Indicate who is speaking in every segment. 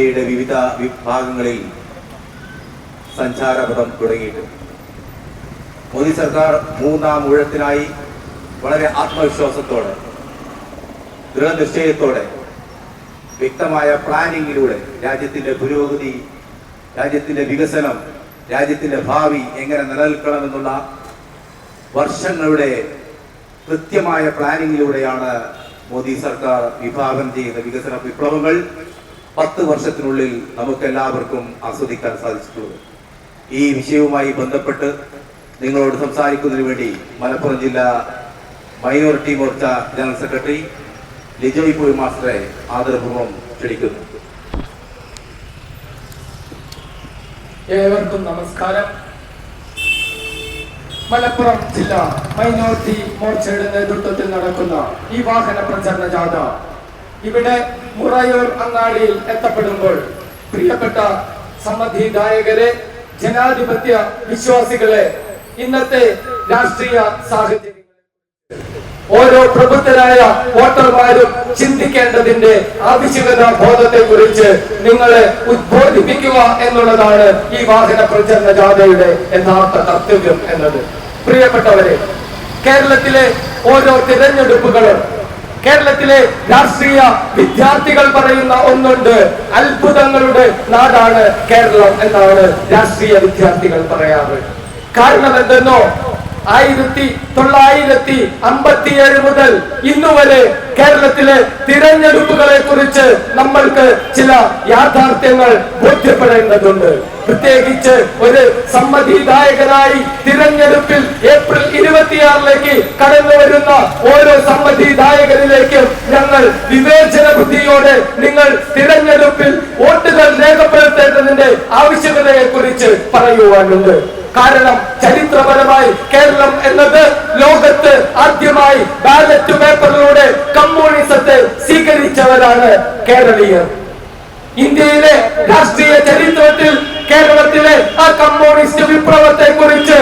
Speaker 1: ഇന്ത്യയുടെ വിവിധ വിഭാഗങ്ങളിൽ സഞ്ചാരപഥം തുടങ്ങിയിട്ടുണ്ട് മോദി സർക്കാർ മൂന്നാം ഊഴത്തിനായി വളരെ ആത്മവിശ്വാസത്തോടെ ദൃഢനിശ്ചയത്തോടെ വ്യക്തമായ പ്ലാനിങ്ങിലൂടെ രാജ്യത്തിന്റെ പുരോഗതി രാജ്യത്തിന്റെ വികസനം രാജ്യത്തിന്റെ ഭാവി എങ്ങനെ നിലനിൽക്കണമെന്നുള്ള വർഷങ്ങളുടെ കൃത്യമായ പ്ലാനിങ്ങിലൂടെയാണ് മോദി സർക്കാർ വിഭാവനം ചെയ്യുന്ന വികസന വിപ്ലവങ്ങൾ. പത്ത് വർഷത്തിനുള്ളിൽ നമുക്ക് എല്ലാവർക്കും ആസ്വദിക്കാൻ സാധിച്ചിട്ടുള്ളത്. ഈ വിഷയവുമായി ബന്ധപ്പെട്ട് നിങ്ങളോട് സംസാരിക്കുന്നതിന് വേണ്ടി മലപ്പുറം ജില്ലാ minority Morcha general secretary Lijoy പൂയ് മാസ്റ്ററെ ആദരപൂർവം ക്ഷണിക്കുന്നു.
Speaker 2: ഏവർക്കും നമസ്കാരം. മലപ്പുറം ജില്ലാ മൈനോറിറ്റി മോർച്ചയുടെ നേതൃത്വത്തിൽ നടക്കുന്ന ഈ വാഹന പ്രചരണ ജാഥ ഇവിടെ മുറയൂർ അങ്ങാടിയിൽ എത്തപ്പെടുമ്പോൾ പ്രിയപ്പെട്ട സമ്മതിദായകരെ ജനാധിപത്യ വിശ്വാസികളെ ഇന്നത്തെ രാഷ്ട്രീയ സാഹചര്യം ഓരോ പ്രബുദ്ധരായ വോട്ടർമാരും ചിന്തിക്കേണ്ടതിന്റെ ആവശ്യകത ബോധത്തെ കുറിച്ച് നിങ്ങളെ ഉദ്ബോധിപ്പിക്കുക എന്നുള്ളതാണ് ഈ വാഹന പ്രചരണ ജാഥയുടെ യഥാർത്ഥ കർത്തവ്യം എന്നത്. പ്രിയപ്പെട്ടവരെ കേരളത്തിലെ ഓരോ തിരഞ്ഞെടുപ്പുകളും കേരളത്തിലെ രാഷ്ട്രീയ വിദ്യാർത്ഥികൾ പറയുന്ന ഒന്നുണ്ട്. അത്ഭുതങ്ങളുടെ നാടാണ് കേരളം എന്നാണ് രാഷ്ട്രീയ വിദ്യാർത്ഥികൾ പറയാറ്. കാരണം എന്തെന്നോ? ആയിരത്തി തൊള്ളായിരത്തി അമ്പത്തിയേഴ് മുതൽ ഇന്നുവരെ കേരളത്തിലെ തിരഞ്ഞെടുപ്പുകളെ കുറിച്ച് നമ്മൾക്ക് ചില യാഥാർത്ഥ്യങ്ങൾ ബോധ്യപ്പെടേണ്ടതുണ്ട്. പ്രത്യേകിച്ച് ഒരു സമ്മതിദായകനായി തിരഞ്ഞെടുപ്പിൽ ഏപ്രിൽ ഇരുപത്തിയാറിലേക്ക് കടന്നു വരുന്ന ഓരോ സമ്മതിദായകരിലേക്കും ഞങ്ങൾ വിവേചന ബുദ്ധിയോടെ നിങ്ങൾ തിരഞ്ഞെടുപ്പിൽ വോട്ടുകൾ രേഖപ്പെടുത്തേണ്ടതിന്റെ ആവശ്യകതയെ കുറിച്ച് പറയുവാനുണ്ട്. കാരണം ചരിത്രപരമായി കേരളം എന്നത് ലോകത്ത് ആദ്യമായി ബാലറ്റ് പേപ്പറിലൂടെ കമ്മ്യൂണിസത്തെ സ്വീകരിച്ചവരാണ് കേരളീയർ. ഇന്ത്യയിലെ രാഷ്ട്രീയ ചരിത്രത്തിൽ കേരളത്തിലെ ആ കമ്മ്യൂണിസ്റ്റ് വിപ്ലവത്തെ കുറിച്ച്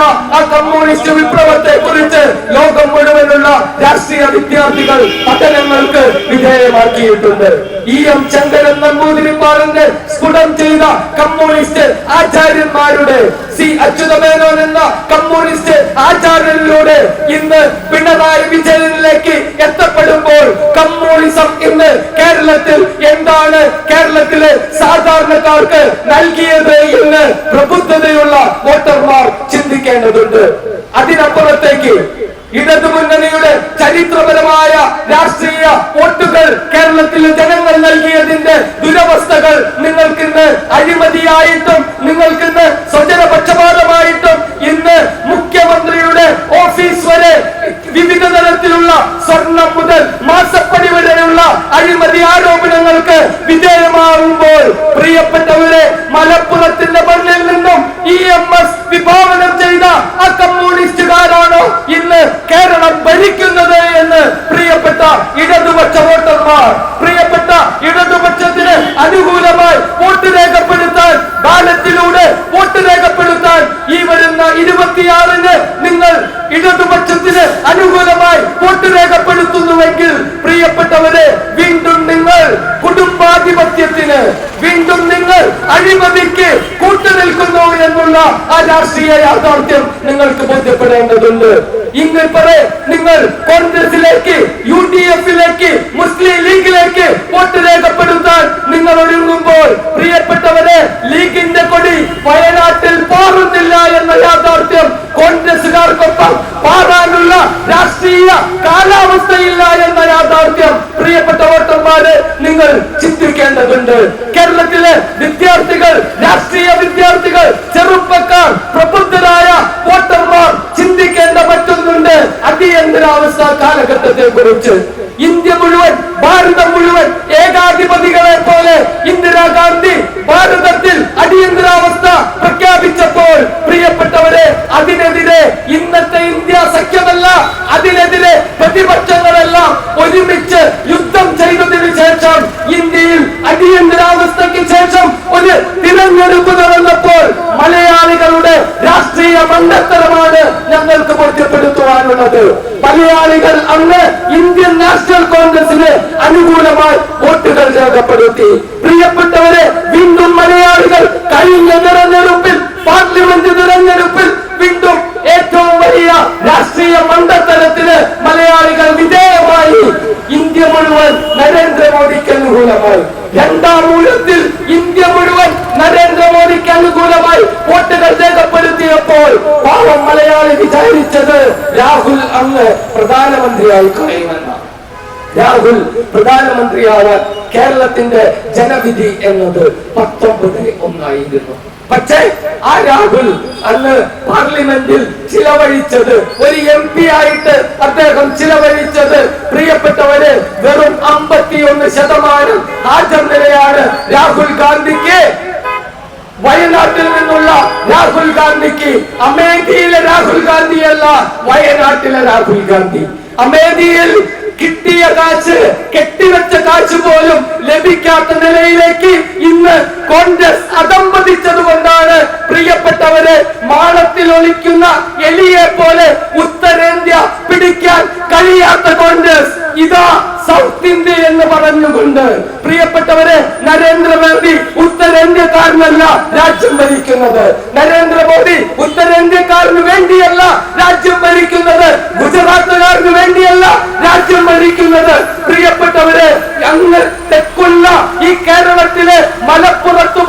Speaker 2: ബാലറ്റിലൂടെയുള്ള ആ കമ്മ്യൂണിസ്റ്റ് വിപ്ലവത്തെ കുറിച്ച് ലോകം മുഴുവനുള്ള രാഷ്ട്രീയ വിദ്യാർത്ഥികൾ പഠനങ്ങൾക്ക് വിധേയമാക്കിയിട്ടുണ്ട്. ഇ എം ശങ്കരൻ നമ്പൂതിരിപ്പാടിന്റെ സ്ഫുടം ചെയ്ത കമ്മ്യൂണിസ്റ്റ് ആചാര്യന്മാരുടെ സി അച്യുതമേനോൻ എന്ന കമ്മ്യൂണിസ്റ്റ് ആചാര്യനിലൂടെ ഇന്ന് പിണറായി വിജയനിലേക്ക് എത്തപ്പെടുമ്പോൾ കമ്മ്യൂണിസം ഇന്ന് കേരളത്തിൽ എന്താണ് കേരളത്തിലെ സാധാരണക്കാർക്ക് നൽകിയത് എന്ന് പ്രബുദ്ധതയുള്ള വോട്ടർമാർ ചിന്തിക്കേണ്ടതുണ്ട്. അതിനപ്പുറത്തേക്ക് ഇടതുമുന്നണിയുടെ ചരിത്രപരമായ രാഷ്ട്രീയ വോട്ടുകൾ കേരളത്തിലെ ജനങ്ങൾ നൽകിയതിന്റെ ദുരവസ്ഥകൾ നിങ്ങൾക്കിന്ന് അഴിമതിയായിട്ടും നിങ്ങൾക്കിന്ന് സ്വജനപക്ഷപാതമായിട്ടും ഇന്ന് മുഖ്യമന്ത്രിയുടെ ഓഫീസ് വരെ വിവിധ തരത്തിലുള്ള സ്വർണം മുതൽ മാസപ്പടി വരെയുള്ള അഴിമതി ആരോപണങ്ങൾക്ക് വിധേയമാകുമ്പോൾ പ്രിയപ്പെട്ടവരെ മലപ്പുറത്തിന്റെ മണ്ണിൽ നിന്നും ഇ എം എസ് വിഭാവനം ചെയ്ത ആ കമ്മ്യൂണിസ്റ്റുകാരാണോ ഇന്ന് കേരളം ഭരിക്കുന്നത് എന്ന് പ്രിയപ്പെട്ട ഇടതുപക്ഷ വോട്ടർമാർ പ്രിയപ്പെട്ട ഇടതുപക്ഷത്തിന് അനുകൂലമായി വോട്ട് രേഖപ്പെടുത്താൻ ബാലറ്റിലൂടെ വോട്ട് രേഖപ്പെടുത്താൻ ഈ വരുന്ന ഇരുപത്തിയാറിന് നിങ്ങൾ ഇടതുപക്ഷത്തിന് അനുകൂലമായി വോട്ട് രേഖപ്പെടുത്തുന്നുവെങ്കിൽ പ്രിയപ്പെട്ടവരെ വീണ്ടും നിങ്ങൾ കുടുംബാധിപത്യത്തിന് വീണ്ടും നിങ്ങൾ അഴിമതിക്ക് കൂട്ടുനിൽക്കുന്നു എന്നുള്ള ആ രാഷ്ട്രീയ യാഥാർത്ഥ്യം നിങ്ങൾക്ക് ബോധ്യപ്പെടേണ്ടതുണ്ട്. ഇങ്ങനെ നിങ്ങൾ കോൺഗ്രസിലേക്ക് യു ഡി എഫിലേക്ക് മുസ്ലിം ലീഗിലേക്ക് വോട്ട് രേഖപ്പെടുത്താൻ നിങ്ങൾ ഒരുങ്ങുമ്പോൾ പ്രിയപ്പെട്ടവരെ ലീഗിന്റെ കൊടി വയനാട്ടിൽ പാറുന്നില്ല എന്ന യാഥാർത്ഥ്യം കോൺഗ്രസുകാർക്കൊപ്പം പാടാനുള്ള രാഷ്ട്രീയ കാലാവസ്ഥയില്ല എന്ന യാഥാർത്ഥ്യം പ്രിയപ്പെട്ട വോട്ടർമാരെ നിങ്ങൾ ചിന്തിക്കേണ്ടതുണ്ട് കേരളത്തിലെ വിദ്യാർത്ഥികൾ രാഷ്ട്രീയ വിദ്യാർത്ഥികൾ ചെറുപ്പക്കാർ പ്രബുദ്ധരായ വോട്ടർമാർ ചിന്തിക്കേണ്ട മറ്റൊന്നുണ്ട് അടിയന്തരാവസ്ഥ കാലഘട്ടത്തെ കുറിച്ച് ഇന്ത്യ മുഴുവൻ ഭാരതം മുഴുവൻ ഏകാധിപതികളെ പോലെ ഇന്ദിരാഗാന്ധി ഭാരതത്തിൽ അടിയന്തരാവസ്ഥ പ്രഖ്യാപിച്ചപ്പോൾ പ്രിയപ്പെട്ടവരെ അതിനെതിരെ ഇന്നത്തെ ഇന്ത്യ സഖ്യമല്ല അതിനെതിരെ പ്രതിപക്ഷങ്ങളെല്ലാം ഒരുമിച്ച് യുദ്ധം ചെയ്തതിനു ശേഷം ഇന്ത്യയിൽ അടിയന്തരാവസ്ഥയ്ക്ക് ശേഷം ഒരു തിരഞ്ഞെടുപ്പ് നടന്നപ്പോൾ മലയാളികളുടെ രാഷ്ട്രീയ രാഷ്ട്രീയ ഞങ്ങൾക്ക് ബോധ്യപ്പെടുത്തുവാനുള്ളത് മലയാളികൾ അന്ന് ഇന്ത്യൻ നാഷണൽ കോൺഗ്രസിന് അനുകൂലമായി വോട്ടുകൾ രേഖപ്പെടുത്തി. പ്രിയപ്പെട്ടവരെ വീണ്ടും മലയാളികൾ കഴിഞ്ഞ തെരഞ്ഞെടുപ്പിൽ പാർലമെന്റ് തെരഞ്ഞെടുപ്പിൽ പ്രധാനമന്ത്രിയായി കഴിയുമെന്നാണ്. രാഹുൽ പ്രധാനമന്ത്രിയാവാൻ കേരളത്തിന്റെ ജനവിധി എന്നത് പത്തൊമ്പത് ഒന്നായിരുന്നു. പക്ഷേ ആ രാഹുൽ അന്ന് പാർലമെന്റിൽ ചിലവഴിച്ചത് ഒരു എം പി ആയിട്ട് അദ്ദേഹം ചിലവഴിച്ചത് പ്രിയപ്പെട്ടവര് വെറും അമ്പത്തിയൊന്ന് ശതമാനം ഹാജർ നിലയാണ് രാഹുൽ ഗാന്ധിക്ക്. വയനാട്ടിൽ നിന്നുള്ള രാഹുൽ ഗാന്ധിക്ക് അമേഠിയിലെ രാഹുൽ ഗാന്ധി അല്ല വയനാട്ടിലെ രാഹുൽ ഗാന്ധി. അമേഠിയിൽ കിട്ടിയ കാശ് കെട്ടിവെച്ച കാശ് പോലും ലഭിക്കാത്ത നിലയിലേക്ക് ഇന്ന് കോൺഗ്രസ് അതമ്പതിച്ചത് കൊണ്ടാണ് പ്രിയപ്പെട്ടവരെ മാളത്തിൽ ഒളിക്കുന്ന എലിയെ പോലെ ഉത്തരേന്ത്യ പിടിക്കാൻ കഴിയാത്ത കോൺഗ്രസ് ഇതാ സൗത്ത് ഇന്ത്യ എന്ന് പറഞ്ഞുകൊണ്ട് പ്രിയപ്പെട്ടവരെ നരേന്ദ്രമോദി ഉത്തരേന്ത്യക്കാരനല്ല രാജ്യം ഭരിക്കുന്നത്. നരേന്ദ്രമോദി ഉത്തരേന്ത്യക്കാരന് വേണ്ടിയല്ല രാജ്യം ഭരിക്കുന്നത്. ഗുജറാത്തുകാരന് വേണ്ടിയല്ല രാജ്യം ഭരിക്കുന്നത്. പ്രിയപ്പെട്ടവരെ അങ്ങ് തെക്കുള്ള ഈ കേരളത്തിലെ മലപ്പുറത്ത്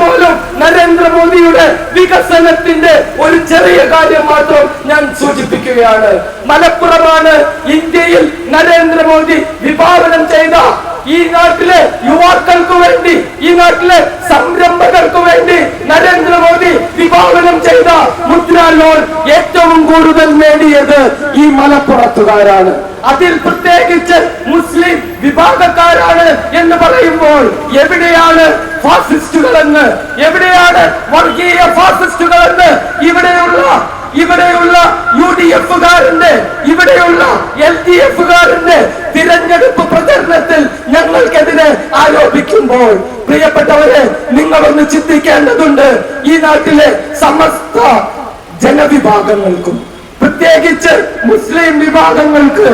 Speaker 2: വികസനത്തിന്റെ ഒരു ചെറിയ കാര്യം മാത്രം ഞാൻ സൂചിപ്പിക്കുകയാണ്. മലപ്പുറമാണ് ഇന്ത്യയിൽ നരേന്ദ്രമോദി വിഭാവനം ചെയ്ത ഈ നാട്ടിലെ യുവാക്കൾക്ക് വേണ്ടി ഈ നാട്ടിലെ സംരംഭകർക്ക് വേണ്ടി നരേന്ദ്രമോദി വിഭാവനം ചെയ്ത മുദ്രാ ലോൺ ഏറ്റവും കൂടുതൽ നേടിയത് ഈ മലപ്പുറത്തുകാരാണ്. അതിൽ പ്രത്യേകിച്ച് മുസ്ലിം വിഭാഗക്കാരാണ് എന്ന് പറയുമ്പോൾ എവിടെയാണ് ഫാസിസ്റ്റുകളെന്ന്? എവിടെയാണ് വർഗീയ ഫാസിസ്റ്റുകളെന്ന്? ഇവിടെയുള്ള ഇവിടെയുള്ള യു ഡി എഫുകാരന്റെ ഇവിടെയുള്ള എൽ ഡി എഫുകാരന്റെ തിരഞ്ഞെടുപ്പ് പ്രചരണത്തിൽ ഞങ്ങൾക്കെതിരെ ആരോപിക്കുമ്പോൾ പ്രിയപ്പെട്ടവരെ നിങ്ങളൊന്ന് ചിന്തിക്കേണ്ടതുണ്ട്. ഈ നാട്ടിലെ സമസ്ത ജനവിഭാഗങ്ങൾക്കും പ്രത്യേകിച്ച് മുസ്ലിം വിഭാഗങ്ങൾക്ക്